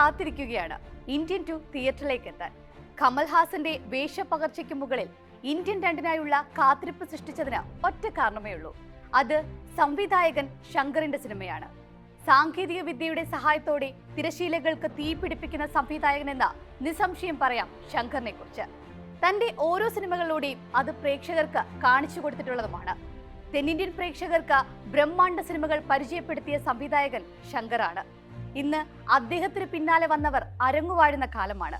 കാത്തിരിക്കുകയാണ്. Indian two തിയേറ്ററിലേക്ക് എത്താൻ കമൽഹാസന്റെ വേഷപ്പകർച്ചയ്ക്ക് മുകളിൽ ഇന്ത്യൻ രണ്ടിനായുള്ള കാത്തിരിപ്പ് സൃഷ്ടിച്ചതിന് ഒറ്റ കാരണമേ ഉള്ളൂ. അത് സംവിധായകൻ ശങ്കറിന്റെ സിനിമയാണ്. സാങ്കേതിക വിദ്യയുടെ സഹായത്തോടെ തിരശീലകൾക്ക് തീപിടിപ്പിക്കുന്ന പിടിപ്പിക്കുന്ന സംവിധായകനെന്ന നിസ്സംശയം പറയാം ശങ്കറിനെ കുറിച്ച് തന്റെ ഓരോ സിനിമകളിലൂടെയും അത് പ്രേക്ഷകർക്ക് കാണിച്ചു കൊടുത്തിട്ടുള്ളതുമാണ്. തെന്നിന്ത്യൻ പ്രേക്ഷകർക്ക് ബ്രഹ്മാണ്ഡ സിനിമകൾ പരിചയപ്പെടുത്തിയ സംവിധായകൻ ശങ്കറാണ്. ഇന്ന് അദ്ദേഹത്തിന് പിന്നാലെ വന്നവർ അരങ്ങുവാഴുന്ന കാലമാണ്.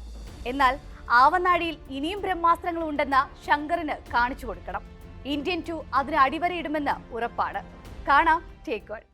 എന്നാൽ ആവനാഴിയിൽ ഇനിയും ബ്രഹ്മാസ്ത്രങ്ങൾ ഉണ്ടെന്ന ശങ്കറിന് കാണിച്ചു കൊടുക്കണം. ഇന്ത്യൻ ടു അതിന് അടിവരയിടുമെന്ന് ഉറപ്പാണ്. കാണാം. ടേക്ക്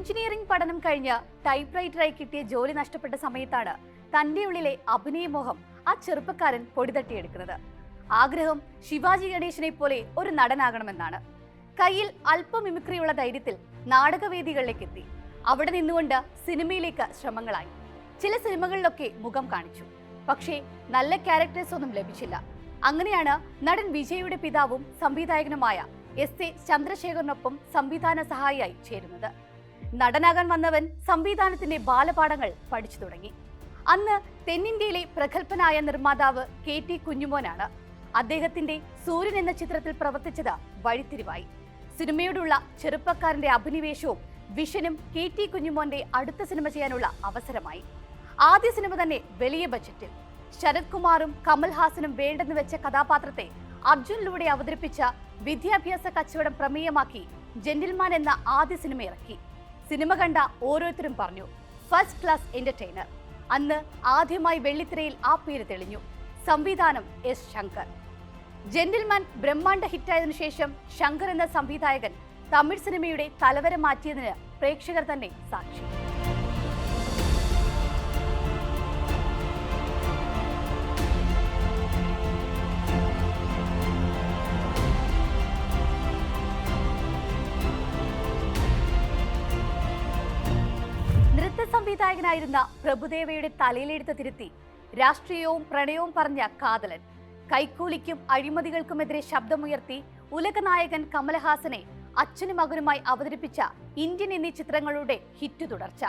എഞ്ചിനീയറിംഗ് പഠനം കഴിഞ്ഞ് ടൈപ്പ് റൈറ്ററായി കിട്ടിയ ജോലി നഷ്ടപ്പെട്ട സമയത്താണ് തന്റെ ഉള്ളിലെ അഭിനയമോഹം ആ ചെറുപ്പക്കാരൻ പൊടിതട്ടിയെടുക്കുന്നത്. ആഗ്രഹം ശിവാജി ഗണേശനെ പോലെ ഒരു നടനാകണമെന്നാണ്. കയ്യിൽ അല്പം മിമിക്രിയുള്ള ധൈര്യത്തിൽ നാടകവേദികളിലേക്ക് എത്തി അവിടെ നിന്നുകൊണ്ട് സിനിമയിലേക്ക് ശ്രമങ്ങളായി. ചില സിനിമകളിലൊക്കെ മുഖം കാണിച്ചു. പക്ഷേ നല്ല ക്യാരക്ടേഴ്സ് ഒന്നും ലഭിച്ചില്ല. അങ്ങനെയാണ് നടൻ വിജയുടെ പിതാവും സംവിധായകനുമായ എസ് എ ചന്ദ്രശേഖറിനൊപ്പം സംവിധാന സഹായിയായി ചേരുന്നത്. നടനാകാൻ വന്നവൻ സംവിധാനത്തിന്റെ ബാലപാഠങ്ങൾ പഠിച്ചു തുടങ്ങി. അന്ന് തെന്നിന്ത്യയിലെ പ്രഗത്ഭനായ നിർമ്മാതാവ് കെ ടി കുഞ്ഞുമോനാണ്. അദ്ദേഹത്തിന്റെ സൂര്യൻ എന്ന ചിത്രത്തിൽ പ്രവർത്തിച്ചത് വഴിത്തിരിവായി. സിനിമയോടുള്ള ചെറുപ്പക്കാരന്റെ അഭിനിവേശവും വിഷനും കെ ടി കുഞ്ഞുമോന്റെ അടുത്ത സിനിമ ചെയ്യാനുള്ള അവസരമായി. ആദ്യ സിനിമ തന്നെ വലിയ ബജറ്റിൽ. ശരത് കുമാറും കമൽഹാസനും വേണ്ടെന്ന് വെച്ച കഥാപാത്രത്തെ അർജുനിലൂടെ അവതരിപ്പിച്ച വിദ്യാഭ്യാസ കച്ചവടം പ്രമേയമാക്കി ജെന്റിൽമാൻ എന്ന ആദ്യ സിനിമ ഇറക്കി. സിനിമ കണ്ട ഓരോരുത്തരും പറഞ്ഞു ഫസ്റ്റ് ക്ലാസ് എന്റർടൈനർ അന്ന് ആദ്യമായി വെള്ളിത്തിരയിൽ ആ പേര് തെളിഞ്ഞു. സംവിധാനം എസ് ശങ്കർ. ജെന്റിൽമാൻ ബ്രഹ്മാണ്ഡ ഹിറ്റായതിനു ശേഷം ശങ്കർ എന്ന സംവിധായകൻ തമിഴ് സിനിമയുടെ തലവര മാറ്റിയതിന് പ്രേക്ഷകർ തന്നെ സാക്ഷി. സംവിധായകനായിരുന്ന പ്രഭുദേവയുടെ തലയിലെടുത്ത് തിരുത്തി രാഷ്ട്രീയവും പ്രണയവും പറഞ്ഞ കാതലൻ. കൈക്കൂലിക്കും അഴിമതികൾക്കുമെതിരെ ശബ്ദമുയർത്തി ഉലകനായകൻ കമലഹാസനെ അച്ഛനും മകനുമായി അവതരിപ്പിച്ച ഇന്ത്യൻ എന്നീ ചിത്രങ്ങളുടെ ഹിറ്റ് തുടർച്ച.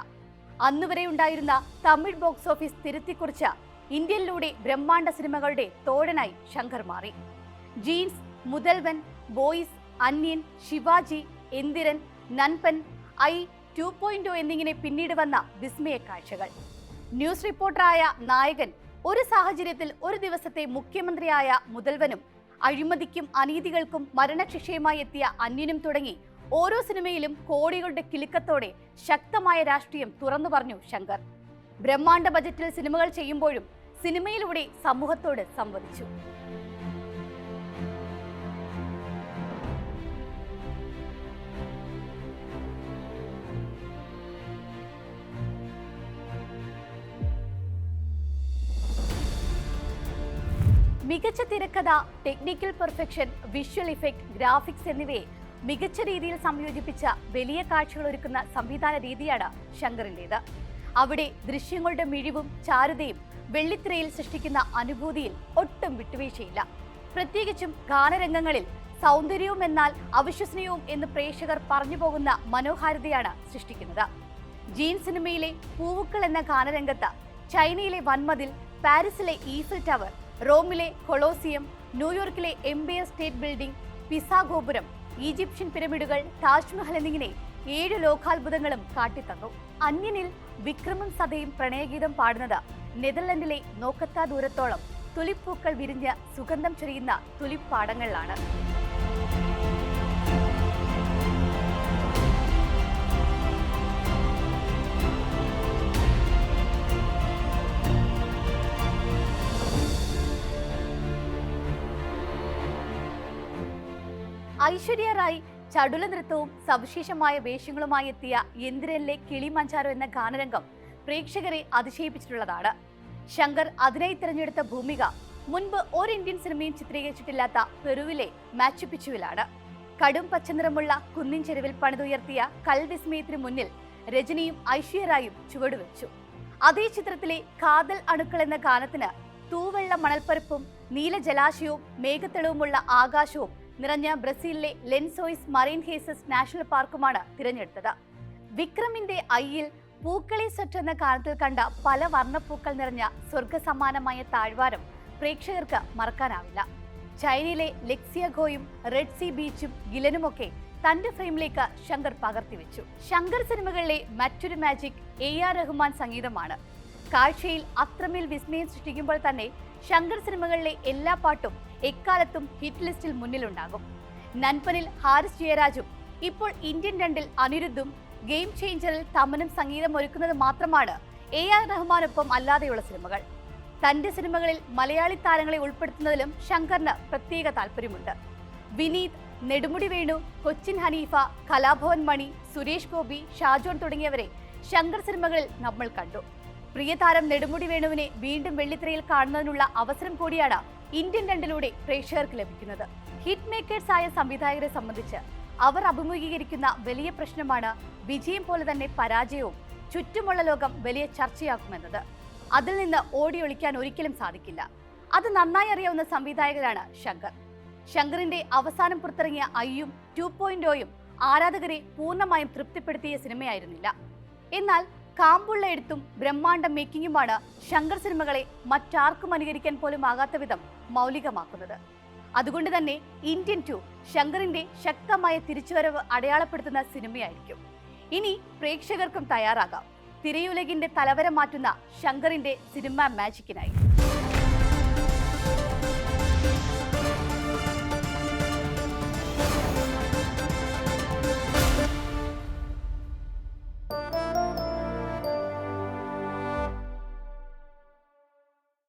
അന്നുവരെ ഉണ്ടായിരുന്ന തമിഴ് ബോക്സ് ഓഫീസ് തിരുത്തിക്കുറിച്ച ഇന്ത്യയിലൂടെ ബ്രഹ്മാണ്ഡ സിനിമകളുടെ തോഴനായി ശങ്കർ മാറി. Jeans Mudhalvan Boys Anniyan Sivaji Enthiran Nanban I two point എന്നിങ്ങനെ പിന്നീട് വന്ന വിസ്മയ കാഴ്ചകൾ. ന്യൂസ് റിപ്പോർട്ടറായ നായകൻ ഒരു സാഹചര്യത്തിൽ ഒരു ദിവസത്തെ മുഖ്യമന്ത്രിയായ മുതൽവനും അഴിമതിക്കും അനീതികൾക്കും മരണശിക്ഷയുമായി എത്തിയ അന്യനും തുടങ്ങി ഓരോ സിനിമയിലും കോടികളുടെ കിലുക്കത്തോടെ ശക്തമായ രാഷ്ട്രീയം തുറന്നു പറഞ്ഞു ശങ്കർ. ബ്രഹ്മാണ്ഡ ബജറ്റിൽ സിനിമകൾ ചെയ്യുമ്പോഴും സിനിമയിലൂടെ സമൂഹത്തോട് സംവദിച്ചു. മികച്ച തിരക്കഥ technical perfection visual effect graphics എന്നിവയെ മികച്ച രീതിയിൽ സംയോജിപ്പിച്ച വലിയ കാഴ്ചകൾ ഒരുക്കുന്ന സംവിധാന രീതിയാണ് ശങ്കറിന്റെത് അവിടെ ദൃശ്യങ്ങളുടെ മിഴിവും ചാരുതയും വെള്ളിത്തിരയിൽ സൃഷ്ടിക്കുന്ന അനുഭൂതിയിൽ ഒട്ടും വിട്ടുവീഴ്ചയില്ല. പ്രത്യേകിച്ചും ഗാനരംഗങ്ങളിൽ സൗന്ദര്യവും എന്നാൽ അവിശ്വസനീയവും എന്ന് പ്രേക്ഷകർ പറഞ്ഞു പോകുന്ന മനോഹാരിതയാണ് സൃഷ്ടിക്കുന്നത്. ജീൻ സിനിമയിലെ പൂവുക്കൾ എന്ന ഗാനരംഗത്ത് ചൈനയിലെ വൻമതിൽ പാരീസിലെ ഈഫിൽ ടവർ റോമിലെ കൊളോസിയം ന്യൂയോർക്കിലെ എംപയർ സ്റ്റേറ്റ് ബിൽഡിംഗ് പിസ ഗോപുരം ഈജിപ്ഷ്യൻ പിരമിഡുകൾ താജ്മഹൽ എന്നിങ്ങനെ ഏഴ് ലോകാത്ഭുതങ്ങളും കാട്ടിത്തന്നു. അന്യനിൽ വിക്രമം സതയും പ്രണയഗീതം പാടുന്നത് നെതർലൻഡിലെ നോക്കത്താ ദൂരത്തോളം തുലിപ്പൂക്കൾ വിരിഞ്ഞ് സുഗന്ധം ചൊരിയുന്ന തുലിപ്പാടങ്ങളിലാണ് ഐശ്വര്യ റായ് ചടുല നൃത്തവും സവിശേഷമായ വേഷങ്ങളുമായി എത്തിയ ഇന്ദ്രനിലെ കിളി മഞ്ചാരോ എന്ന ഗാനരംഗം പ്രേക്ഷകരെ അതിശയിപ്പിച്ചിട്ടുള്ളതാണ്. ശങ്കർ അതിനായി തിരഞ്ഞെടുത്ത ഭൂമിക മുൻപ് ഒരു ഇന്ത്യൻ സിനിമയും ചിത്രീകരിച്ചിട്ടില്ലാത്ത പെറുവിലെ മാച്ചുപിച്ചുവിലാണ്. കടും പച്ചനിറമുള്ള കുന്നിൻ ചെരുവിൽ പണിതുയർത്തിയ കൽവിസ്മയത്തിന് മുന്നിൽ രജനിയും ഐശ്വര്യറായും ചുവടുവെച്ചു. അതേ ചിത്രത്തിലെ കാതൽ അണുക്കൾ എന്ന ഗാനത്തിന് തൂവെള്ള മണൽപ്പരപ്പും നീല ജലാശയവും മേഘത്തെളിവുമുള്ള ആകാശവും നിറഞ്ഞ ബ്രസീലിലെ ലെൻസോയിസ് മറൈൻ ഹേസസ് നാഷണൽ പാർക്കുമാണ് തിരഞ്ഞെടുത്തത്. വിക്രമിന്റെ ഐയിൽ പൂക്കളി സെറ്റ് എന്ന ഗാനത്തിൽ കണ്ട പല വർണപ്പൂക്കൾ നിറഞ്ഞ സ്വർഗസമാനമായ താഴ്വാരം പ്രേക്ഷകർക്ക് മറക്കാനാവില്ല. ചൈനയിലെ ലെക്സിയഗോയും റെഡ് സീ ബീച്ചും ഗിലനുമൊക്കെ തന്റെ ഫ്രെയിമിലേക്ക് ശങ്കർ പകർത്തിവെച്ചു ശങ്കർ സിനിമകളിലെ മറ്റൊരു മാജിക് എ ആർ റഹ്മാൻ സംഗീതമാണ്. കാഴ്ചയിൽ അത്രമേൽ വിസ്മയം സൃഷ്ടിക്കുമ്പോൾ തന്നെ ശങ്കർ സിനിമകളിലെ എല്ലാ പാട്ടും എക്കാലത്തും ഹിറ്റ് ലിസ്റ്റിൽ മുന്നിലുണ്ടാകും. നൻപനിൽ ഹാരിസ് ജയരാജും ഇപ്പോൾ ഇന്ത്യൻ രണ്ടിൽ അനിരുദ്ധും ഗെയിം ചേഞ്ചറിൽ തമനും സംഗീതം ഒരുക്കുന്നത് മാത്രമാണ് എ ആർ റഹ്മാനൊപ്പം അല്ലാതെയുള്ള സിനിമകൾ. തന്റെ സിനിമകളിൽ മലയാളി താരങ്ങളെ ഉൾപ്പെടുത്തുന്നതിലും ശങ്കറിന് പ്രത്യേക താല്പര്യമുണ്ട് വിനീത് നെടുമുടി വേണു കൊച്ചിൻ ഹനീഫ കലാഭവൻ മണി സുരേഷ് ഗോപി ഷാജോൺ തുടങ്ങിയവരെ ശങ്കർ സിനിമകളിൽ നമ്മൾ കണ്ടു. പ്രിയതാരം നെടുമുടി വേണുവിനെ വീണ്ടും വെള്ളിത്തിരയിൽ കാണുന്നതിനുള്ള അവസരം കൂടിയാണ് ഇന്ത്യൻ രണ്ടിലൂടെ പ്രേക്ഷകർക്ക് ലഭിക്കുന്നത്. ഹിറ്റ് മേക്കേഴ്സ് ആയ സംവിധായകരെ സംബന്ധിച്ച് അവർ അഭിമുഖീകരിക്കുന്ന വലിയ പ്രശ്നമാണ് വിജയം പോലെ തന്നെ പരാജയവും ചുറ്റുമുള്ള ലോകം വലിയ ചർച്ചയാക്കുമെന്നത്. അതിൽ നിന്ന് ഓടിയൊളിക്കാൻ ഒരിക്കലും സാധിക്കില്ല. അത് നന്നായി അറിയാവുന്ന സംവിധായകരാണ് ശങ്കർ. ശങ്കറിന്റെ അവസാനം പുറത്തിറങ്ങിയ ഐയും ടു പോയിന്റോയും ആരാധകരെ പൂർണമായും തൃപ്തിപ്പെടുത്തിയ സിനിമയായിരുന്നില്ല. എന്നാൽ കാമ്പുള്ള എടുത്തും ബ്രഹ്മാണ്ഡ മേക്കിങ്ങുമാണ് ശങ്കർ സിനിമകളെ മറ്റാർക്കും അനുകരിക്കാൻ പോലും ആകാത്ത വിധം മൗലികമാക്കുന്നത്. അതുകൊണ്ട് തന്നെ ഇന്ത്യൻ ടു ശങ്കറിന്റെ ശക്തമായ തിരിച്ചുവരവ് അടയാളപ്പെടുത്തുന്ന സിനിമയായിരിക്കും. ഇനി പ്രേക്ഷകർക്കും തയ്യാറാകാം. തിരയുലകിന്റെ തലവര മാറ്റുന്ന ശങ്കറിന്റെ സിനിമ മാജിക്കിനായി.